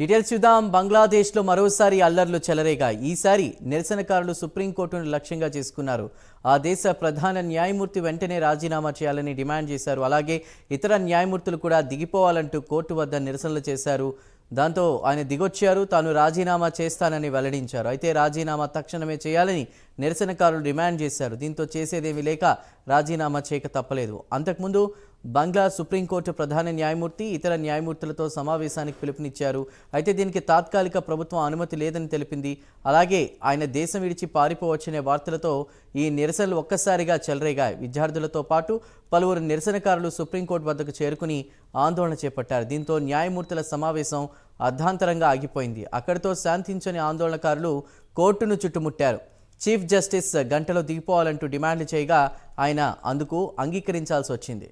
Details చూద్దాం బంగ్లాదేశ్లో మరోసారి అల్లర్లు చెలరేగా. ఈసారి నిరసనకారులు సుప్రీంకోర్టును లక్ష్యంగా చేసుకున్నారు. ఆ దేశ ప్రధాన న్యాయమూర్తి వెంటనే రాజీనామా చేయాలని డిమాండ్ చేశారు. అలాగే ఇతర న్యాయమూర్తులు కూడా దిగిపోవాలంటూ కోర్టు వద్ద నిరసనలు చేశారు. దాంతో ఆయన దిగొచ్చారు. తాను రాజీనామా చేస్తానని వెల్లడించారు. అయితే రాజీనామా తక్షణమే చేయాలని నిరసనకారులు డిమాండ్ చేశారు. దీంతో చేసేదేమీ లేక రాజీనామా చేయక తప్పలేదు. అంతకుముందు బంగ్లా సుప్రీంకోర్టు ప్రధాన న్యాయమూర్తి ఇతర న్యాయమూర్తులతో సమావేశానికి పిలుపునిచ్చారు. అయితే దీనికి తాత్కాలిక ప్రభుత్వం అనుమతి లేదని తెలిపింది. అలాగే ఆయన దేశం విడిచి పారిపోవచ్చనే వార్తలతో ఈ నిరసనలు ఒక్కసారిగా చెలరేగాయి. విద్యార్థులతో పాటు పలువురు నిరసనకారులు సుప్రీంకోర్టు వద్దకు చేరుకుని ఆందోళన చేపట్టారు. దీంతో న్యాయమూర్తుల సమావేశం అర్ధాంతరంగా ఆగిపోయింది. అక్కడితో శాంతించని ఆందోళనకారులు కోర్టును చుట్టుముట్టారు. చీఫ్ జస్టిస్ గంటలో దిగిపోవాలంటూ డిమాండ్లు చేయగా ఆయన అందుకు అంగీకరించాల్సి వచ్చింది.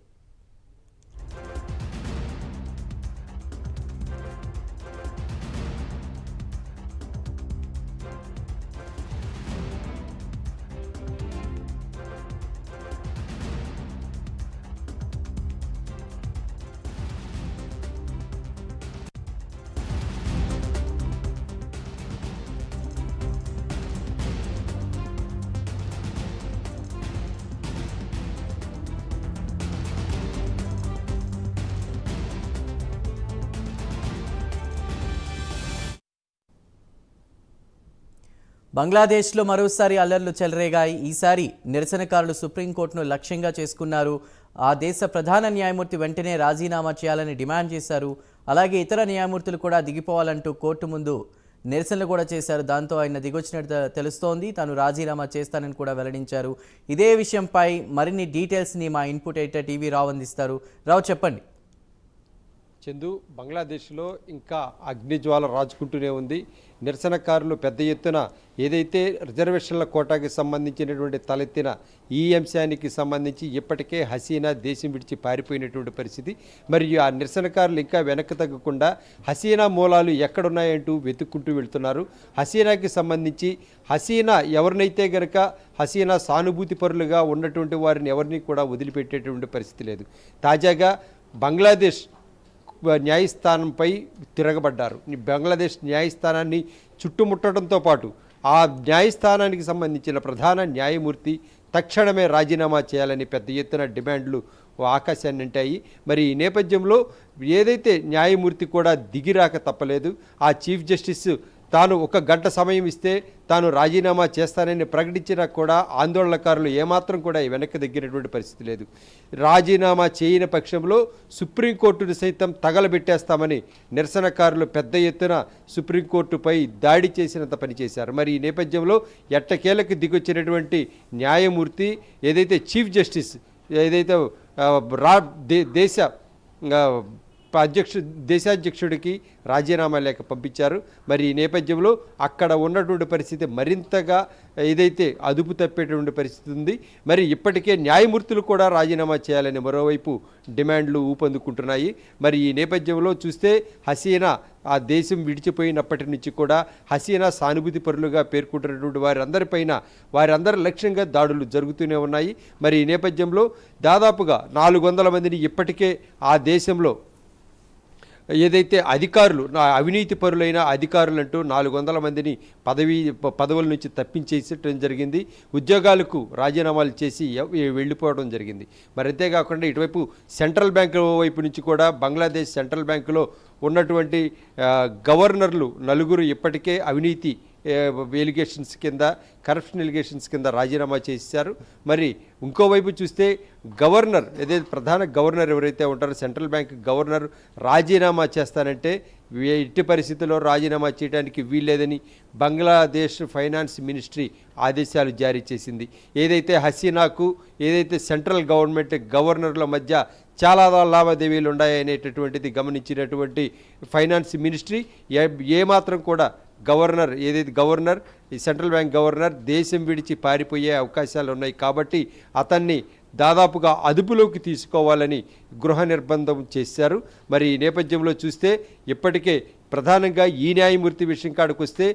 బంగ్లాదేశ్లో మరోసారి అల్లర్లు చెలరేగాయి. ఈసారి నిరసనకారులు సుప్రీంకోర్టును లక్ష్యంగా చేసుకున్నారు. ఆ దేశ ప్రధాన న్యాయమూర్తి వెంటనే రాజీనామా చేయాలని డిమాండ్ చేశారు. అలాగే ఇతర న్యాయమూర్తులు కూడా దిగిపోవాలంటూ కోర్టు ముందు నిరసనలు కూడా చేశారు. దాంతో ఆయన దిగొచ్చినట్టు తెలుస్తోంది. తాను రాజీనామా చేస్తానని కూడా వెల్లడించారు. ఇదే విషయంపై మరిన్ని డీటెయిల్స్ని మా ఇన్పుట్ ఎడిటర్ టీవీ రావు అందిస్తారు. రావు చెప్పండి. చందు బంగ్లాదేశ్లో ఇంకా అగ్నిజ్వాల రాజుకుంటూనే ఉంది. నిరసనకారులు పెద్ద ఎత్తున ఏదైతే రిజర్వేషన్ల కోటాకి సంబంధించినటువంటి తలెత్తిన ఈ అంశానికి సంబంధించి ఇప్పటికే హసీనా దేశం విడిచి పారిపోయినటువంటి పరిస్థితి. మరియు ఆ నిరసనకారులు ఇంకా వెనక్కి తగ్గకుండా హసీనా మూలాలు ఎక్కడున్నాయంటూ వెతుక్కుంటూ వెళ్తున్నారు. హసీనాకి సంబంధించి హసీనా ఎవరినైతే గనక హసీనా సానుభూతి పరులుగా ఉన్నటువంటి వారిని ఎవరిని కూడా వదిలిపెట్టేటువంటి పరిస్థితి లేదు. తాజాగా బంగ్లాదేశ్ న్యాయస్థానంపై తిరగబడ్డారు. బంగ్లాదేశ్ న్యాయస్థానాన్ని చుట్టుముట్టడంతో పాటు ఆ న్యాయస్థానానికి సంబంధించిన ప్రధాన న్యాయమూర్తి తక్షణమే రాజీనామా చేయాలని పెద్ద ఎత్తున డిమాండ్లు ఆకాశాన్ని అంటాయి మరి ఈ నేపథ్యంలో ఏదైతే న్యాయమూర్తి కూడా దిగిరాక తప్పలేదు ఆ చీఫ్ జస్టిస్ తాను ఒక గంట సమయం ఇస్తే తాను రాజీనామా చేస్తానని ప్రకటించినా కూడా ఆందోళనకారులు ఏమాత్రం కూడా వెనక్కి దగ్గినటువంటి పరిస్థితి లేదు. రాజీనామా చేయని పక్షంలో సుప్రీంకోర్టును సైతం తగలబెట్టేస్తామని నిరసనకారులు పెద్ద ఎత్తున సుప్రీంకోర్టుపై దాడి చేసినంత పనిచేశారు. మరి ఈ నేపథ్యంలో ఎట్టకేలకు దిగొచ్చినటువంటి న్యాయమూర్తి ఏదైతే చీఫ్ జస్టిస్ ఏదైతే రా దే దేశ అధ్యక్షు దేశాధ్యక్షుడికి రాజీనామా లేఖ పంపించారు. మరి ఈ నేపథ్యంలో అక్కడ ఉన్నటువంటి పరిస్థితి మరింతగా ఏదైతే అదుపు తప్పేటువంటి పరిస్థితి ఉంది మరి ఇప్పటికే న్యాయమూర్తులు కూడా రాజీనామా చేయాలని మరోవైపు డిమాండ్లు ఊపందుకుంటున్నాయి. మరి ఈ నేపథ్యంలో చూస్తే హసీనా ఆ దేశం విడిచిపోయినప్పటి నుంచి కూడా హసీనా సానుభూతి పరులుగా పేర్కొంటున్నటువంటి వారందరిపైన వారందరి లక్ష్యంగా దాడులు జరుగుతూనే ఉన్నాయి. మరి ఈ నేపథ్యంలో దాదాపుగా నాలుగు వందల మందిని ఇప్పటికే ఆ దేశంలో ఏదైతే అధికారులు నా అవినీతి పరులైన అధికారులు అంటూ నాలుగు వందల మందిని పదవి పదవుల నుంచి తప్పించేసటం జరిగింది. ఉద్యోగాలకు రాజీనామాలు చేసి వెళ్ళిపోవడం జరిగింది. మరి అంతేకాకుండా ఇటువైపు సెంట్రల్ బ్యాంకు వైపు నుంచి కూడా బంగ్లాదేశ్ సెంట్రల్ బ్యాంకులో ఉన్నటువంటి గవర్నర్లు నలుగురు ఇప్పటికే అవినీతి ఎలిగేషన్స్ కింద కరప్షన్ ఎలిగేషన్స్ కింద రాజీనామా చేశారు. మరి ఇంకోవైపు చూస్తే గవర్నర్ ఏదైతే ప్రధాన గవర్నర్ ఎవరైతే ఉంటారో సెంట్రల్ బ్యాంక్ గవర్నర్ రాజీనామా చేస్తానంటే ఎట్టి పరిస్థితుల్లో రాజీనామా చేయడానికి వీల్లేదని బంగ్లాదేశ్ ఫైనాన్స్ మినిస్ట్రీ ఆదేశాలు జారీ చేసింది. ఏదైతే హసీనాకు ఏదైతే సెంట్రల్ గవర్నమెంట్ గవర్నర్ల మధ్య చాలా లావాదేవీలు ఉన్నాయనేటటువంటిది గమనించినటువంటి ఫైనాన్స్ మినిస్ట్రీ ఏ ఏమాత్రం కూడా గవర్నర్ ఏదైతే గవర్నర్ ఈ సెంట్రల్ బ్యాంక్ గవర్నర్ దేశం విడిచి పారిపోయే అవకాశాలు ఉన్నాయి కాబట్టి అతన్ని దాదాపుగా అదుపులోకి తీసుకోవాలని గృహ నిర్బంధం చేశారు. మరి ఈ నేపథ్యంలో చూస్తే ఇప్పటికే ప్రధానంగా ఈ న్యాయమూర్తి విషయం కాడికి వస్తే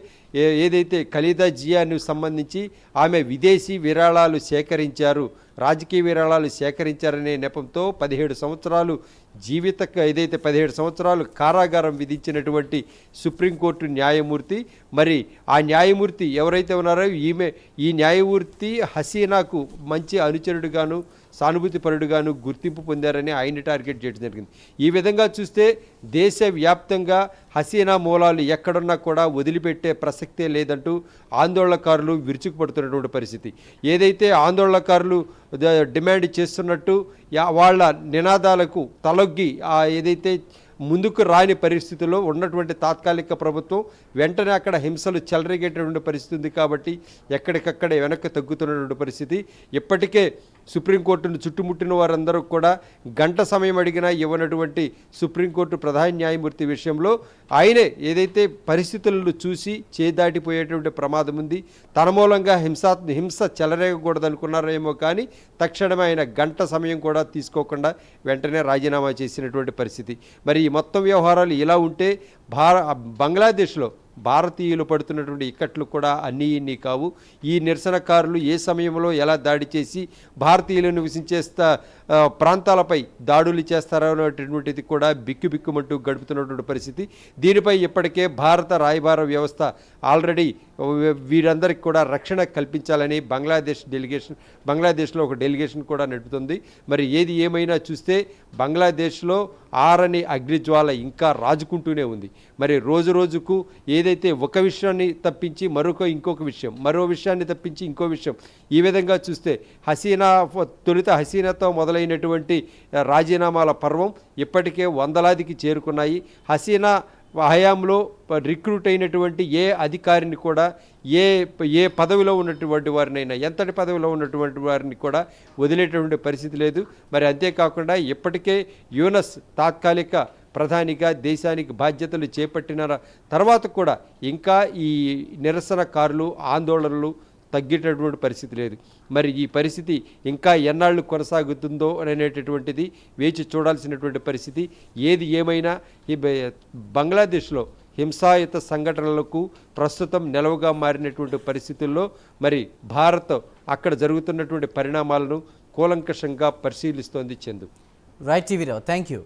ఏదైతే ఖలీదా జియాను సంబంధించి ఆమె విదేశీ విరాళాలు సేకరించారు రాజకీయ విరాళాలు సేకరించారనే నెపంతో పదిహేడు సంవత్సరాలు జీవిత ఏదైతే పదిహేడు సంవత్సరాలు కారాగారం విధించినటువంటి సుప్రీంకోర్టు న్యాయమూర్తి మరి ఆ న్యాయమూర్తి ఎవరైతే ఉన్నారో ఈమె ఈ న్యాయమూర్తి హసీనాకు మంచి అనుచరుడుగాను సానుభూతిపరుడుగాను గుర్తింపు పొందారని ఆయన టార్గెట్ చేయడం జరిగింది. ఈ విధంగా చూస్తే దేశవ్యాప్తంగా హసీనా మూలాలు ఎక్కడున్నా కూడా వదిలిపెట్టే ప్రసక్తే లేదంటూ ఆందోళనకారులు విరుచుకుపడుతున్నటువంటి పరిస్థితి. ఏదైతే ఆందోళనకారులు డిమాండ్ చేస్తున్నట్టు వాళ్ళ నినాదాలకు తలొగ్గి ఏదైతే ముందుకు రాని పరిస్థితుల్లో ఉన్నటువంటి తాత్కాలిక ప్రభుత్వం వెంటనే అక్కడ హింసలు చెలరేగేటటువంటి పరిస్థితి ఉంది కాబట్టి ఎక్కడికక్కడ వెనక్కి తగ్గుతున్నటువంటి పరిస్థితి. ఇప్పటికే సుప్రీంకోర్టును చుట్టుముట్టిన వారందరూ కూడా గంట సమయం అడిగినా ఇవ్వనటువంటి సుప్రీంకోర్టు ప్రధాన న్యాయమూర్తి విషయంలో ఆయనే ఏదైతే పరిస్థితులను చూసి చేదాటిపోయేటువంటి ప్రమాదం ఉంది తన మూలంగా హింసా హింస చెలరేగకూడదనుకున్నారేమో కానీ తక్షణమే ఆయన గంట సమయం కూడా తీసుకోకుండా వెంటనే రాజీనామా చేసినటువంటి పరిస్థితి. మరి మొత్తం వ్యవహారాలు ఇలా ఉంటే భార బంగ్లాదేశ్లో భారతీయులు పడుతున్నటువంటి ఇక్కట్లు కూడా అన్నీ ఇన్ని కావు. ఈ నిరసనకారులు ఏ సమయంలో ఎలా దాడి చేసి భారతీయులను నివసించే ప్రాంతాలపై దాడులు చేస్తారో అనేటటువంటిది కూడా బిక్కుబిక్కుమంటూ గడుపుతున్నటువంటి పరిస్థితి. దీనిపై ఇప్పటికే భారత రాయబార వ్యవస్థ ఆల్రెడీ వీరందరికి వీరందరికీ కూడా రక్షణ కల్పించాలని బంగ్లాదేశ్ డెలిగేషన్ బంగ్లాదేశ్లో ఒక డెలిగేషన్ కూడా నడుపుతుంది. మరి ఏది ఏమైనా చూస్తే బంగ్లాదేశ్లో ఆరని అగ్నిజ్వాల ఇంకా రాజుకుంటూనే ఉంది. మరి రోజు రోజుకు ఏ ఏదైతే ఒక విషయాన్ని తప్పించి మరొక ఇంకొక విషయం మరో విషయాన్ని తప్పించి ఇంకో విషయం ఈ విధంగా చూస్తే హసీనా తొలుత హసీనాతో మొదలైనటువంటి రాజీనామాల పర్వం ఇప్పటికే వందలాదికి చేరుకున్నాయి. హసీనా హయాంలో రిక్రూట్ అయినటువంటి ఏ అధికారిని కూడా ఏ ఏ పదవిలో ఉన్నటువంటి వారినైనా ఎంతటి పదవిలో ఉన్నటువంటి వారిని కూడా వదిలేటటువంటి పరిస్థితి లేదు. మరి అంతేకాకుండా ఇప్పటికే యూనస్ తాత్కాలిక ప్రధానిగా దేశానికి బాధ్యతలు చేపట్టిన తర్వాత కూడా ఇంకా ఈ నిరసనకారులు ఆందోళనలు తగ్గేటటువంటి పరిస్థితి లేదు. మరి ఈ పరిస్థితి ఇంకా ఎన్నాళ్ళు కొనసాగుతుందో అనేటటువంటిది వేచి చూడాల్సినటువంటి పరిస్థితి ఏది ఏమైనా ఈ బంగ్లాదేశ్లో హింసాయుత సంఘటనలకు ప్రస్తుతం నిలవగా మారినటువంటి పరిస్థితుల్లో మరి భారత్ అక్కడ జరుగుతున్నటువంటి పరిణామాలను కూలంకషంగా పరిశీలిస్తోంది చందు. రైట్ టీవీరావు థ్యాంక్ యూ